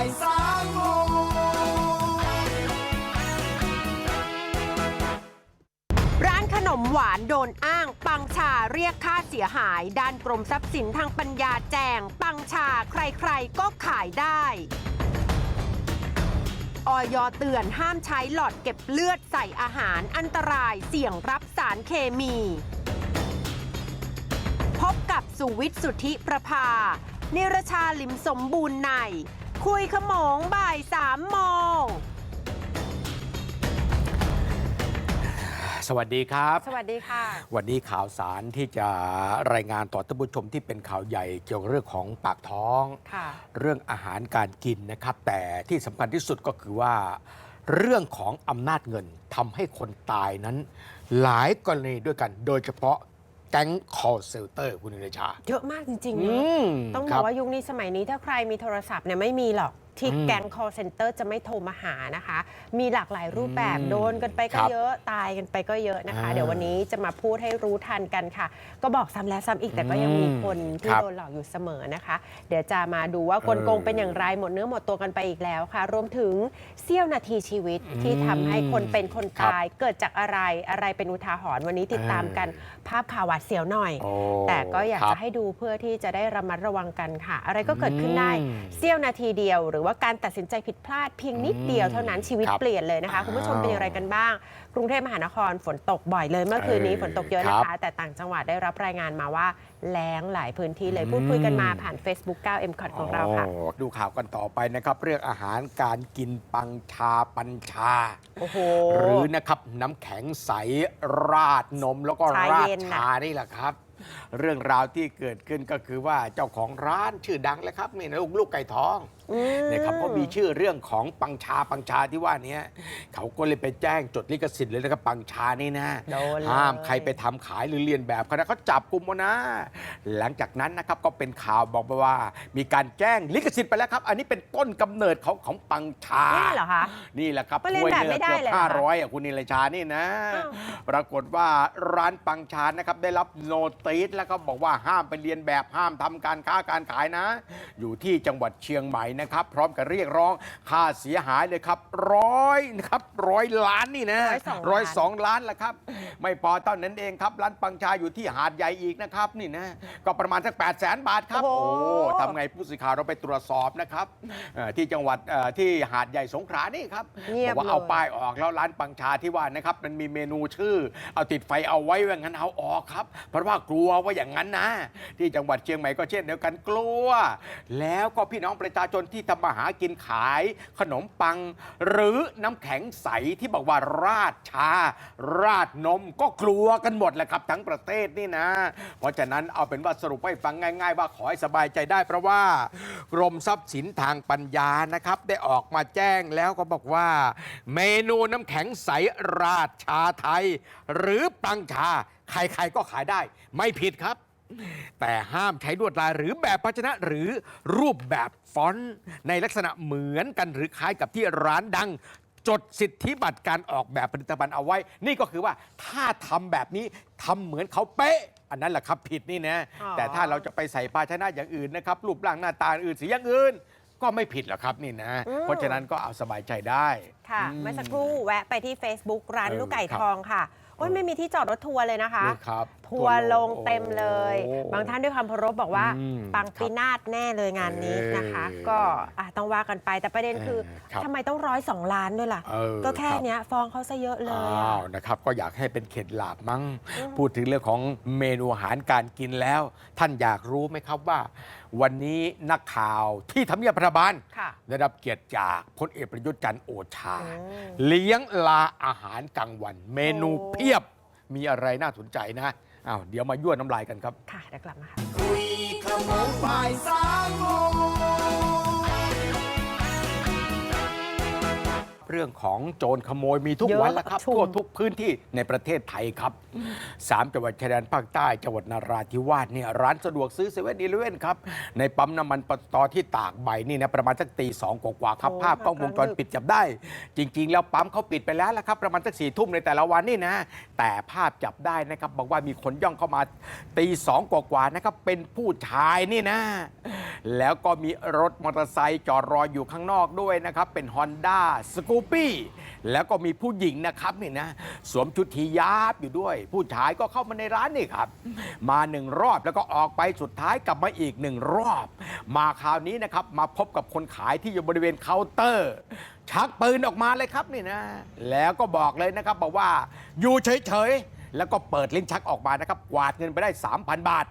ายสามโมงร้านขนมหวานโดนอ้าง ปังชาเรียกค่าเสียหาย ด้านกรมทรัพย์สินทางปัญญาแจง ปังชาใครๆก็ขายได้ออยเตือนห้ามใช้หลอดเก็บเลือดใส่อาหารอันตรายเสี่ยงรับสารเคมี พบกับสุวิทย์สุทธิประภา นิรชาลิมสมบูรณ์ใน คุยขโมงบ่ายสามโมง สวัสดีครับ สวัสดีค่ะ วันนี้ข่าวสารที่จะรายงานต่อท่านผู้ชมที่เป็นข่าวใหญ่เกี่ยวกับเรื่องของปากท้อง ค่ะ เรื่องอาหารการกินนะครับ แต่ที่สำคัญที่สุดก็คือว่า เรื่องของอำนาจเงินทำให้คนตายนั้น หลายกรณีด้วยกัน โดยเฉพาะ แก๊ง call center คุณนิรชา เยอะมากจริงๆอืเนอะมต้องบคอรักว่ายุคนี้สมัยนี้ถ้าใครมีโทรศัพท์เนี่ยไม่มีหรอก ที่อืมแก๊ง call center จะไม่โทรมาหานะคะ มีหลากหลายรูปแบบอืมโดนกันไปคก็รับเยอะตายกันไปก็เยอะนะคะอ่าเดี๋ยววันนี้จะมาพูดให้รู้ทันกันค่ะ ก็บอกซ้ำแล้วซ้ำอีกแต่ก็ยังมีคนที่ครับโดนหลอกอยู่เสมอนะคะ เดี๋ยวจะมาดูว่ากลโกงเออเป็นอย่างไรหมดเนื้อหมดตัวกันไปอีกแล้วค่ะ รวมถึงเสี้ยวนาทีชีวิตที่ทำให้คนเป็นคนครับตายเกิดจากอะไรอะไรเป็นอุทาหรณ์วันนี้ติดตามกันภาพข่าวหวาดเสียวหน่อยโอ้แต่ก็อยากครัจะบให้ดูเพื่อที่จะได้ระมัดระวังกันค่ะ อะไรก็เกิดขึ้นได้อืมเสี้ยวนาทีเดียวหรือว่าการตัดสินใจผิดพลาดเพียงนิดเดียวเท่านั้นชีวิตครับเปลี่ยนเลยนะคะคุณผู้ชมเป็นอย่างไรกันบ้าง กรุงเทพมหานครฝนตกบ่อยเลยเมื่อคืนนี้เออฝนตกเยอะนะครัคะบแต่ต่างจังหวัดได้รับรายงานมาว่าแล้งหลายพื้นที่เลยพูดคุยกันมาอืมผ่าน Facebook 9 m c o t ของเราค่ะโอ้ดูข่าวกันต่อไปนะครับ เรื่องอาหารการกินปังชาปัญชา โอ้โห หรือนะครับน้ำแข็งใสราดนมแล้วก็ชาราดเย็นน่ะชานี่แหละครับ เรื่องราวที่เกิดขึ้นก็คือว่าเจ้าของร้านชื่อดังเลยครับนี่นะลูกลูกไก่ทองอืม นะครับเขามีชื่อเรื่องของปังชาปังชาที่ว่าเนี้ยเขาก็เลยไปแจ้งจดลิขสิทธิ์เลยนะครับปังชานี่นะโดนเลยห้ามใครไปทำขายหรือเรียนแบบเขานะเขาจับกลุ่มมานะ หลังจากนั้นนะครับก็เป็นข่าวบอกมาว่า มีการแจ้งลิขสิทธิ์ไปแล้วครับ อันนี้เป็นต้นกำเนิดของของปังชานี่เหรอคะนี่แหละครับก็เรียนแบบไม่ได้ถ้วยเลยเกือบเหรอห้าคะร้อยอะคุณนิรชานี่นะอ้าวปรากฏว่าร้านปังชานะครับได้รับโนติสแล้วก็บอกว่าห้ามไปเรียนแบบห้ามทำการค้าการขายนะ อยู่ที่จังหวัดเชียงใหม่นะครับ พร้อมกับเรียกร้องค่าเสียหายเลยครับร้อยนะครับร้อยล้านนี่นะร้ร้ออยยสสอองงล้านละครับ ไม่พอเท่านั้นเองครับร้านปังชาอยู่ที่หาดใหญ่อีกนะครับนี่นะก็ประมาณสัก8 0 0แสนบาทครับ โอ้โหทำไงผู้สื่อข่าวเราไปตรวจสอบนะครับเอ่อที่จังหวัดเอ่อที่หาดใหญ่สงขลานี่ครับเงียบบอกว่าเลยเอาป้ายออกแล้วร้านปังชาที่ว่านะครับมันมีเมนูชื่อ เอาติดไฟเอาไว้ว่างั้นเอาออกครับ เพราะว่ากลัวว่าอย่างนั้นนะ ที่จังหวัดเชียงใหม่ก็เช่นเดียวกันกลัว แล้วก็พี่น้องประชาชนที่ทำมาหากินขายขนมปัง หรือน้ำแข็งใสที่บอกว่าราดชา ราดนมก็กลัวกันหมดแหละครับทั้งประเทศนี่นะ เพราะฉะนั้นเอาเป็นว่าสรุปให้ฟังง่าย ๆ ว่าขอให้สบายใจได้ เพราะว่ากรมทรัพย์สินทางปัญญานะครับ ได้ออกมาแจ้งแล้วก็บอกว่า เมนูน้ำแข็งใสราดชาไทย หรือปังชาใครๆก็ขายได้ ไม่ผิดครับ แต่ห้ามใช้ลวดลายหรือแบบภาชนะหรือรูปแบบฟอนต์ ในลักษณะเหมือนกันหรือคล้ายกับที่ร้านดัง จดสิทธิบัตรการออกแบบผลิตภัณฑ์เอาไว้ นี่ก็คือว่าถ้าทำแบบนี้ทำเหมือนเขาเป๊ะ อันนั้นแหละครับผิดนี่นะ อ๋อ แต่ถ้าเราจะไปใส่ภาชนะอย่างอื่นนะครับ รูปร่างหน้าตาอื่นสีอย่างอื่น ก็ไม่ผิดหรอกครับนี่นะ อืม เพราะฉะนั้นก็เอาสบายใจได้ ค่ะอืเมื่อสักครู่แวะไปที่ Facebook ร้านเออลูกไก่ครับทองค่ะโอ้ยไม่มีที่จอดรถทัวร์เลยนะคะ นี่ครับ ทัวร์ลงเต็มเลย โอ้บางท่านด้วยความเคารพบอกว่าอืมปังปีนาศแน่เลยงานนี้นะคะ เออก็อะต้องว่ากันไปแต่ประเด็นคือเออครับทำไมต้องร้อยสองล้านด้วยล่ะ เออก็แค่รับ เนี้ยฟ้องเขาซะเยอะเลยอ้าอะวนะครับก็อยากให้เป็นเข็ดหลาบมั้ง อืม พูดถึงเรื่องของเมนูอาหารการกินแล้ว ท่านอยากรู้ไหมครับว่า วันนี้นักข่าวที่ทำเนียบรัฐบาลค่ะ ได้รับเกียรติจากพลเอกประยุทธ์จันทร์โอชา อืม เลี้ยงลาอาหารกลางวัน เมนูโอ้ เพียบมีอะไรน่าสนใจนะ อ้าวเดี๋ยวมายั่วน้ำลายกันครับ ค่ะเดี๋ยวกลับมาค่ะ คุยขโมงบ่ายสามโมง เรื่องรื่องของโจรขโมยมีทุกเยอะวันแล้วครับชุม ทั่วทุกพื้นที่ในประเทศไทยครับสามจังหวัดชายแดนภาคใต้จังหวัดนราธิวาสเนี่ยร้านสะดวกซื้อเซเว่นอีเลเว่นครับ ในปั๊มน้ำมันปตทที่ตากใบนี่นะประมาณสักตีสองกว่าๆครับโอ้ภาพกล้องวงจรปิดจับได้ จริง ๆ แล้วปั๊มเขาปิดไปแล้วละครับ ประมาณสักสี่ทุ่มในแต่ละวันนี่นะ แต่ภาพจับได้นะครับบอกว่ามีคนย่องเข้ามาตีสองกว่าๆนะครับเป็นผู้ชายนี่นะ แล้วก็มีรถมอเตอร์ไซค์จอดรออยู่ข้างนอกด้วยนะครับ เป็น Honda s c o ปี้ แล้วก็มีผู้หญิงนะครับนี่นะสวมชุดทียาบอยู่ด้วย ผู้ชายก็เข้ามาในร้านนี่ครับ มาหนึ่งรอบแล้วก็ออกไปสุดท้ายกลับมาอีกหนึ่งรอบ มาคราวนี้นะครับมาพบกับคนขายที่อยู่บริเวณเคาน์เตอร์ ชักปืนออกมาเลยครับนี่นะ แล้วก็บอกเลยนะครับบอกว่าอยู่เฉยๆ แล้วก็เปิดลิ้นชักออกมานะครับกวาดเงินไปได้ 3,000 บาท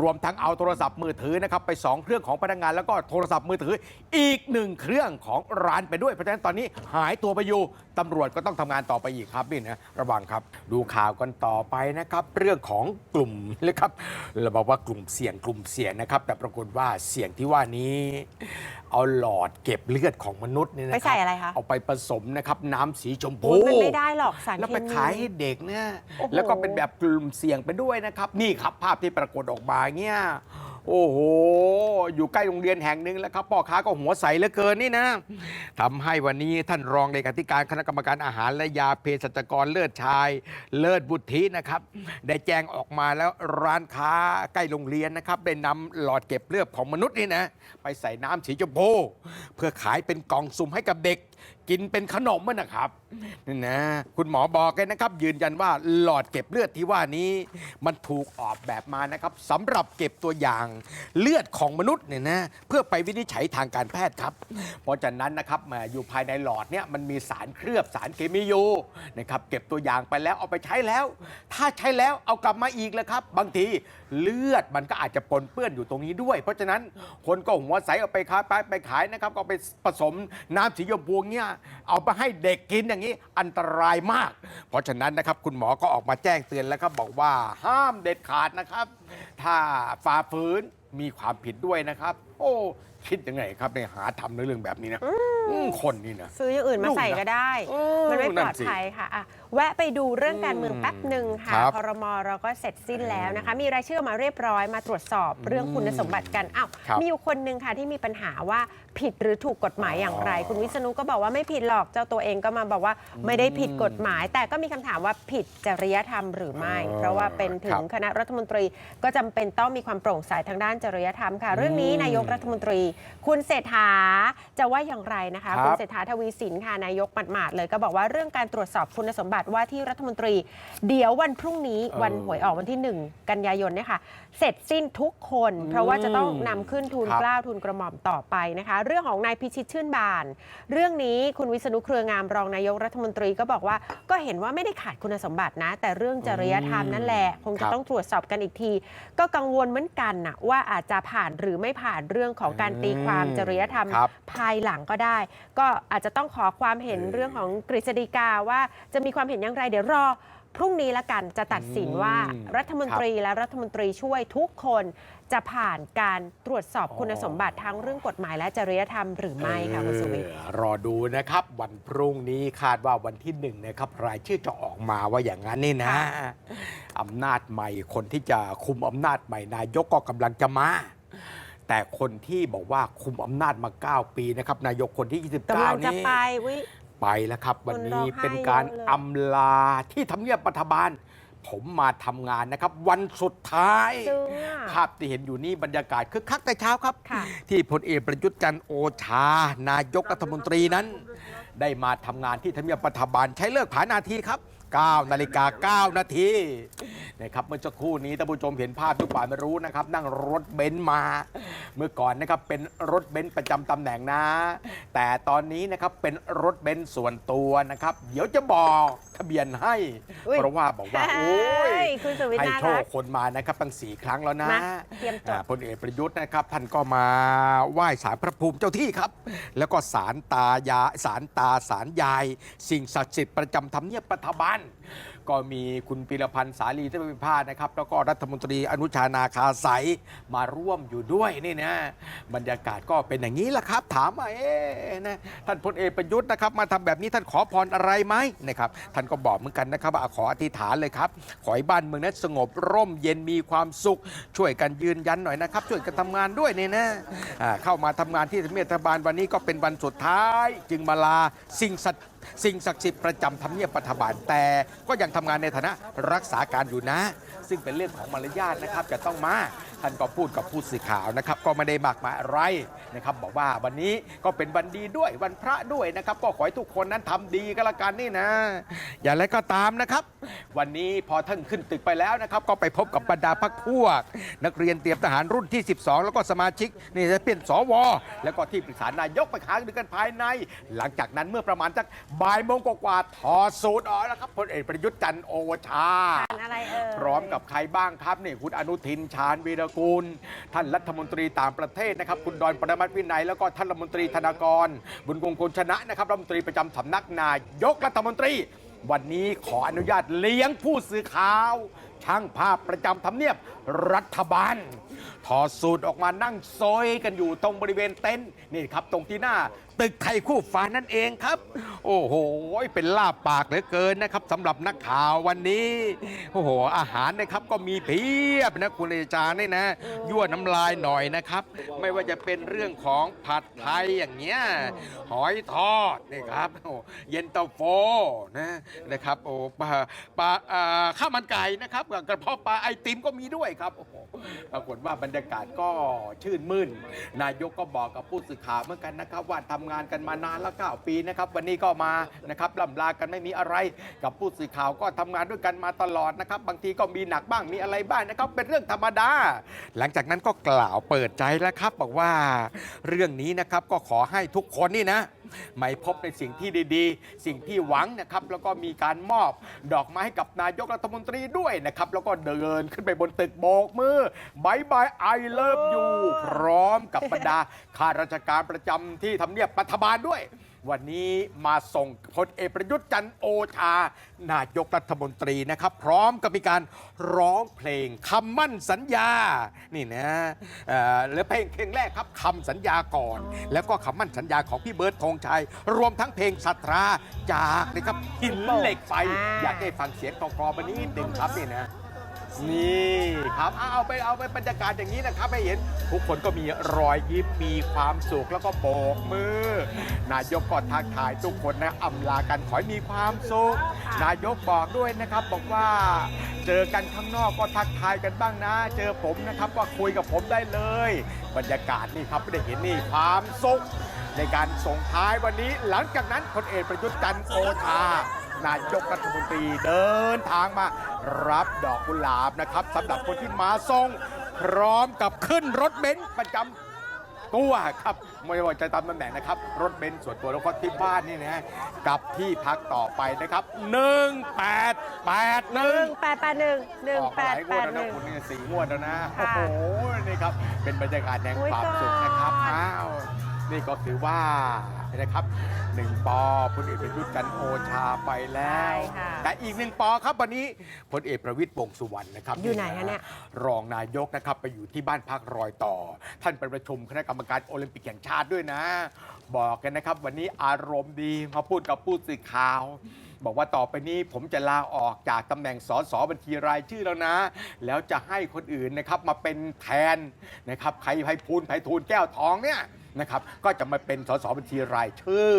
รวมทั้งเอาโทรศัพท์มือถือนะครับไป 2 เครื่องของพนักงาน แล้วก็โทรศัพท์มือถืออีกหนึ่งเครื่องของร้านไปด้วยเพราะฉะนั้นตอนนี้หายตัวไปอยู่ตำรวจก็ต้องทำงานต่อไปอีกครับนี่นะระวังครับ ดูข่าวกันต่อไปนะครับ เรื่องของกลุ่มเลยครับเราบอกว่ากลุ่มเสี่ยงกลุ่มเสี่ยงนะครับ แต่ปรากฏว่าเสี่ยงที่ว่านี้ เอาหลอดเก็บเลือดของมนุษย์เนี่ยนะคไปรับใส่อะไรคะเอาไปผสมนะครับน้ำสีชมพูโอ้ยมันไม่ได้หรอกสารแล้วเคไปมีขายให้เด็กเนี่ยโอ้โห แล้วก็เป็นแบบกลุ่มเสี่ยงไปด้วยนะครับ นี่ครับภาพที่ปรากฏออกมาเนี่ย โอ้โห อยู่ใกล้โรงเรียนแห่งหนึ่งแล้วครับพ่อค้าก็หัวใสเหลือเกินนี่นะทำให้วันนี้ท่านรองเลขาธิการคณะกรรมการอาหารและยาเภสัชกรเลิศชาย เลิศบุตรินะครับ ได้แจ้งออกมาแล้วร้านค้าใกล้โรงเรียนนะครับได้นำหลอดเก็บเลือดของมนุษย์นี่นะไปใส่น้ำสีชมพูเพื่อขายเป็นกล่องสุ่มให้กับเด็ก กินเป็นขนมมันนะครับนี่นะคุณหมอบอกเลยนะครับ ยืนยันว่าหลอดเก็บเลือดที่ว่านี้ มันถูกออกแบบมานะครับสำหรับเก็บตัวอย่างเลือดของมนุษย์เนี่ยนะเพื่อไปวินิจฉัยทางการแพทย์ครับ เพราะฉะนั้นนะครับแหมอยู่ภายในหลอดเนี่ยมันมีสารเคลือบสารเคมีอยู่นะครับเก็บตัวอย่างไปแล้วเอาไปใช้แล้ว ถ้าใช้แล้วเอากลับมาอีกแล้วครับ บางทีเลือดมันก็อาจจะปนเปื้อนอยู่ตรงนี้ด้วย เพราะฉะนั้นคนก็หัวใสเอาไปขายไปไปขายนะครับก็ไปผสมน้ำสีชมพูเนี่ยเอาไปให้เด็กกินอย่างนี้อันตรายมาก เพราะฉะนั้นนะครับคุณหมอก็ออกมาแจ้งเตือนแล้วครับบอกว่าห้ามเด็ดขาดนะครับ ถ้าฝ่าฝืนมีความผิดด้วยนะครับ โอ้คิดยังไงครับในยหาทำในเรื่องแบบนี้นะอืมคนนี่นะ ซื้ออย่างอื่นมาใส่ก็ได้ เออมันไม่ปลอดนั่นสิภัยค่ะอะ แวะไปดูเรื่องการเมืองอืมแป๊บหนึ่งค่ะครับครมเราก็เสร็จสิ้นแล้วนะคะ มีรายชื่อมาเรียบร้อยมาตรวจสอบเรื่องคุณสมบัติกันอ้าวครับมีอยู่คนหนึ่งค่ะที่มีปัญหาว่าผิดหรือถูกกฎหมายอย่างไร อ๋อ คุณวิษณุก็บอกว่าไม่ผิดหรอกเจ้าตัวเองก็มาบอกว่าไม่ได้ผิดกฎหมาย แต่ก็มีคำถามว่าผิดจริยธรรมหรือไม่อ๋อเพราะว่าเป็นถึครังบคณะรัฐมนตรีก็จำเป็นต้องมีความโปร่งใสทางด้านจริยธรรมค่ะ เรื่องนี้อืมนายกรัฐมนตรีคุณเศรษฐาจะว่าอย่างไรนะคะครับคุณเศรษฐาทวีสินค่ะนายกหมาดๆเลยก็บอกว่าเรื่องการตรวจสอบคุณสมบัติว่าที่รัฐมนตรี เดี๋ยววันพรุ่งนี้เออวันหวยออกวันที่ 1 กันยายนเนี่ยค่ะเสร็จสิ้นทุกคน เพราะว่าจะต้องนำขึ้นทูลครับเกล้าทูลกระหม่อมต่อไปนะคะ เรื่องของนายพิชิตชื่นบาน เรื่องนี้คุณวิษณุเครืองามรองนายกรัฐมนตรีก็บอกว่าก็เห็นว่าไม่ได้ขาดคุณสมบัตินะ แต่เรื่องจริยธรรมนั่นแหละคงคจะรับต้องตรวจสอบกันอีกที ก็กังวลเหมือนกันนะว่าอาจจะผ่านหรือไม่ผ่านเรื่องของการตีความจริยธรรม ครับภายหลังก็ได้ ก็อาจจะต้องขอความเห็นเออเรื่องของกฤษฎีกาว่าจะมีความเห็นอย่างไร เดี๋ยวรอพรุ่งนี้ละกันจะตัดสินว่าอืมรัฐมนตรีและรัฐมนตรีช่วยทุกคนจะผ่านการตรวจสอบอ๋อ คุณสมบัติทั้งเรื่องกฎหมายและจริยธรรมหรือไม่ค่ะคุณสุวิทย์ เออรอดูนะครับ วันพรุ่งนี้คาดว่าวันที่หนึ่งนะครับรายชื่อจะออกมาว่าอย่างนั้นนี่นะอำนาจใหม่คนที่จะคุมอำนาจใหม่นายกก็กำลังจะมา แต่คนที่บอกว่าคุมอำนาจมา 9 ปีนะครับ นายกคนที่กำลัง29จะนี้ไปวิ ไปแล้วครับ วันนี้คนร้องไห้เป็นการเยอะเลย อำลาที่ทำเนียบรัฐบาล ผมมาทำงานนะครับ วันสุดท้าย ซึ้งอะภาพที่เห็นอยู่นี่บรรยากาศคึกคักแต่เช้าครับ ค่ะที่พลเอกประยุทธ์จันทร์โอชา นายกรัฐมนตรีนั้น ได้มาทำงานที่ทำเนียบรัฐบาลใช้เลิกผานาทีครับ 9นาฬิกา9นาทีนะครับเมื่อสักครู่นี้ท่านผู้ชมเห็นภาพทุกฝ่ายไม่รู้นะครับ นั่งรถเบนซ์มา เมื่อก่อนนะครับเป็นรถเบนซ์ประจำตำแหน่งนะ แต่ตอนนี้นะครับเป็นรถเบนซ์ส่วนตัวนะครับ เดี๋ยวจะบอก ทะเบียนให้ อุ๊ยเพราะว่าบอกว่า โอ้ยเฮ้ยคุณสุวิทย์ให้น่าโชรัคก คนมานะครับตั้งสี่ครั้งแล้วนะมาเตรียมจดอ่าพลเอกประยุทธ์นะครับ ท่านก็มาไหว้สารพระภูมิเจ้าที่ครับ แล้วก็สารตายาสารตาสารยาย สิ่งศักดิ์สิทธิ์ประจำทำเนียบรัฐบาลก็มีคุณปิรพันธ์สาลีเทพวิพาสนะครับ แล้วก็รัฐมนตรีอนุชานาคาสายมาร่วมอยู่ด้วยนี่นะบรรยากาศก็เป็นอย่างนี้แหละครับ ถามว่าเอ๊ะนะท่านพลเอกประยุทธ์นะครับ มาทำแบบนี้ท่านขอพรอะไรไหมนะครับท่านก็บอกเหมือนกันนะครับว่าขออธิษฐานเลยครับ ขอให้บ้านเมืองนั้นสงบร่มเย็นมีความสุข ช่วยกันยืนยันหน่อยนะครับ ช่วยกันทำงานด้วยเนี่ยนะเข้ามาทำงานที่ทำเนียบรัฐบาลวันนี้ก็เป็นวันสุดท้าย จึงมาลาสิ่งศักดิ์สิ่งศักดิ์สิทธิ์ประจำทำเนียบรัฐบาลแต่ก็ยังทำงานในฐานะรักษาการอยู่นะ ซึ่งเป็นเรื่องของมารยาทนะครับจะต้องมาท่านก็พูดกับผู้สื่อข่าวนะครับก็ไม่ได้มากมายอะไรนะครับบอกว่าวันนี้ก็เป็นวันดีด้วยวันพระด้วยนะครับ ก็ขอให้ทุกคนนั้นทำดีก็แล้วกันนี่นะ อย่างไรก็ตามนะครับ วันนี้พอท่านขึ้นตึกไปแล้วนะครับ ก็ไปพบกับบรรดาพักพวก นักเรียนเตรียมทหารรุ่นที่ 12 แล้วก็สมาชิกนี่จะเป็นสว แล้วก็ที่ปรึกษานายกไปหารือกันภายใน หลังจากนั้นเมื่อประมาณสักบ่ายโมงกว่าๆถอดสูตรออกแล้วครับพลเอกประยุทธ์จันทร์โอชาทานอะไรเอ่ยพร้อมกับใครบ้างครับนี่คุณอนุทินชาญวีรกูล ท่านรัฐมนตรีต่างประเทศนะครับ คุณดอนปรมัตวินัยแล้วก็ท่านรัฐมนตรีธนากร บุญกงคลชนะนะครับรัฐมนตรีประจำสำนักนายกรัฐมนตรี วันนี้ขออนุญาตเลี้ยงผู้สื่อข่าว ช่างภาพประจำทำเนียบรัฐบาล ถอดสูตรออกมานั่งซอยกันอยู่ตรงบริเวณเต็นท์นี่ครับ ตรงที่หน้า ตึกไทยคู่ฟ้านั่นเองครับ โอ้โห เป็นลาบปากเหลือเกินนะครับสำหรับนักข่าววันนี้ โอ้โห อาหารนะครับก็มีเพียบนะคุณเอจานี่นะ ยั่วน้ำลายหน่อยนะครับ ไม่ว่าจะเป็นเรื่องของผัดไทยอย่างเงี้ยหอยทอดนี่ครับโอ้เย็นตาโฟนะนะครับโอ้ปลาปลาอ่าข้าวมันไก่นะครับกับกระเพาะปลาไอติมก็มีด้วยครับโอ้โห ปรากฏว่าบรรยากาศก็ชื่นมื่น นายกก็บอกกับผู้สื่อข่าวเหมือนกันนะครับ ว่าทำงานกันมานานแล้ว9ปีนะครับวันนี้ก็มานะครับล่ำลากันไม่มีอะไร กับผู้สื่อข่าวก็ทำงานด้วยกันมาตลอดนะครับบางทีก็มีหนักบ้างมีอะไรบ้างนะครับเป็นเรื่องธรรมดา หลังจากนั้นก็กล่าวเปิดใจแล้วครับ บอกว่าเรื่องนี้นะครับก็ขอให้ทุกคนนี่นะ ไม่พบในสิ่งที่ดีๆ สิ่งที่หวังนะครับแล้วก็มีการมอบดอกไม้ให้กับนายกรัฐมนตรีด้วยนะครับแล้วก็เดินขึ้นไปบนตึกโบกมือบายบายไอเลิฟยูพร้อมกับบรรดาข้าราชการประจำที่ทำเนียบรัฐบาลด้วย วันนี้มาส่งพลเอกประยุทธ์จันทร์โอชา นายกรัฐมนตรีนะครับ พร้อมกับมีการร้องเพลงคำมั่นสัญญา นี่นะเอ่อหรือเพลงเพลงแรกครับคำสัญญาก่อน แล้วก็คำมั่นสัญญาของพี่เบิร์ดธงชัย รวมทั้งเพลงสัตราจากนะครับหินเหล็กไฟอ่าอยากให้ฟังเสียงกรอๆมานิดหนึ่งครับนี่นะ นี่ครับเอาเอาไปเอาไปบรรยากาศอย่างนี้นะครับให้เห็นทุกคนก็มีรอยยิ้มมีความสุขแล้วก็โบกมือ นายกก็ทักทายทุกคนนะอำลากันขอให้มีความสุขนายกบอกด้วยนะครับบอกว่าเจอกันข้างนอกก็ทักทายกันบ้างนะ เจอผมนะครับก็คุยกับผมได้เลย บรรยากาศนี่ครับไม่ได้เห็นนี่ความสุขในการส่งท้ายวันนี้ หลังจากนั้นพลเอกประยุทธ์จันทร์โอชา นายกรัฐมนตรีเดินทางมา รับดอกกุหลาบนะครับสำหรับคนที่มาส่งพร้อมกับขึ้นรถเบนซ์ประจำ ตัวครับไม่ว่าจะตามตำแหน่งนะครับ รถเบนซ์ส่วนตัวแล้วก็ที่บ้านนี่นะกลับที่พักต่อไปนะครับ1881หนึ่งแปดแปดหนึ่งหนึ่งออกแปมาหดลายงแปวดดแล้วหนะนึ่ง คุณนี่สี่งวดแล้วนะ โอ้ค่ะโห นี่ครับ เป็นบรรยากาศแห่งอุ๊ยความสุขนะครับก่อนอ้าว นี่ก็คือว่า นะครับหนึ่งปอพลเอกประยุทธ์จันทร์โอชาไปแล้ว ใช่ค่ะแต่อีกหนึ่งปอครับวันนี้พลเอกประวิตยวงษ์สุวรรณนะครับอยู่ไหนคะเนี่ย รองนายกนะครับไปอยู่ที่บ้านพักรอยต่อ ท่านไปประชุมคณะกรรมการโอลิมปิกแห่งชาติด้วยนะ บอกกันนะครับ วันนี้อารมณ์ดีมาพูดกับผู้สื่อข่าว บอกว่าต่อไปนี้ผมจะลาออกจากตำแหน่งสสบัญชีรายชื่อแล้วนะ แล้วจะให้คนอื่นนะครับมาเป็นแทนนะครับใครไพพูลไพฑูรย์แก้วทองเนี่ย นะครับก็จะมาเป็นสสบัญชีรายชื่อ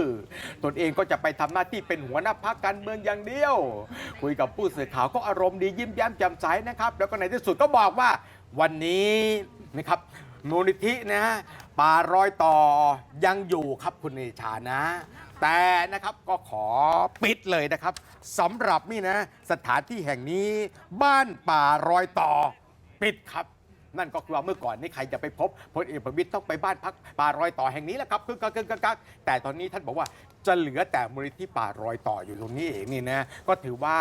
ตนเองก็จะไปทำหน้าที่เป็นหัวหน้าพักการเมืองอย่างเดียว คุยกับผู้สื่อข่าวก็อารมณ์ดียิ้มแย้มแจ่มใสนะครับแล้วก็ในที่สุดก็บอกว่าวันนี้นะครับมูลนิธินะป่ารอยต่อยังอยู่ครับคุณเนชานะ แต่นะครับก็ขอปิดเลยนะครับสำหรับนี่นะสถานที่แห่งนี้บ้านป่ารอยต่อปิดครับ นั่นก็คือว่าเมื่อก่อนนี่ใครจะไปพบพลเอกประวิตยต้องไปบ้านพักป่ารอยต่อแห่งนี้แหละครับคือกักกักกักแต่ตอนนี้ท่านบอกว่าจะเหลือแต่มูลนิธิป่ารอยต่ออยู่ตรงนี้เองนี่นะก็ถือว่า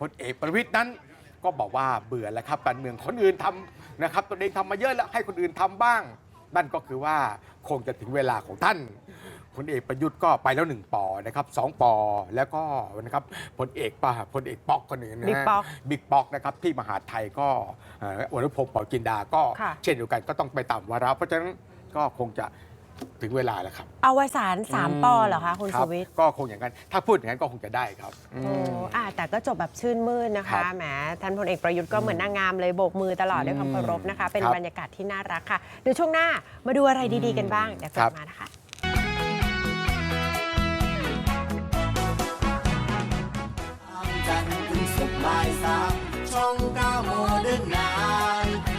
พลเอกประวิตยนั้นก็บอกว่าเบื่อแล้วครับการเมืองคนอื่นทำนะครับตัวเองทำมาเยอะแล้วให้คนอื่นทำบ้าง นั่นก็คือว่าคงจะถึงเวลาของท่าน พลเอกประยุทธ์ก็ไปแล้วหนึ่งปอนะครับสองปอแล้วก็นะครับพลเอกป่ะพลเอกป๊อกคนหนึ่งนะบิ๊กฮะป๊อกบิ๊กป๊อกนะครับที่มหาดไทยก็เอ่ออนุพงศ์เป่าจินดาก็ค่ะ เช่นเดียวกันก็ต้องไปตามวาระเพราะฉะนั้นก็คงจะถึงเวลาแล้วครับเอาวสานสามปอเหรอคะคุณรัสุบวิทย์ ก็คงอย่างนั้น ถ้าพูดอย่างนั้นก็คงจะได้ครับอืม โอ้อ่าแต่ก็จบแบบชื่นมื่นนะครัคะ บแหม ท่านพลเอกประยุทธ์ก็เหมือนนางงามเลยโบกมือตลอดด้วยความเคารพนะคะ เป็นครับบรรยากาศที่น่ารักค่ะ เดี๋ยวช่วงหน้ามาดูอะไรดีๆกันบ้าง เดี๋ยวกครัลับบ มานะคะ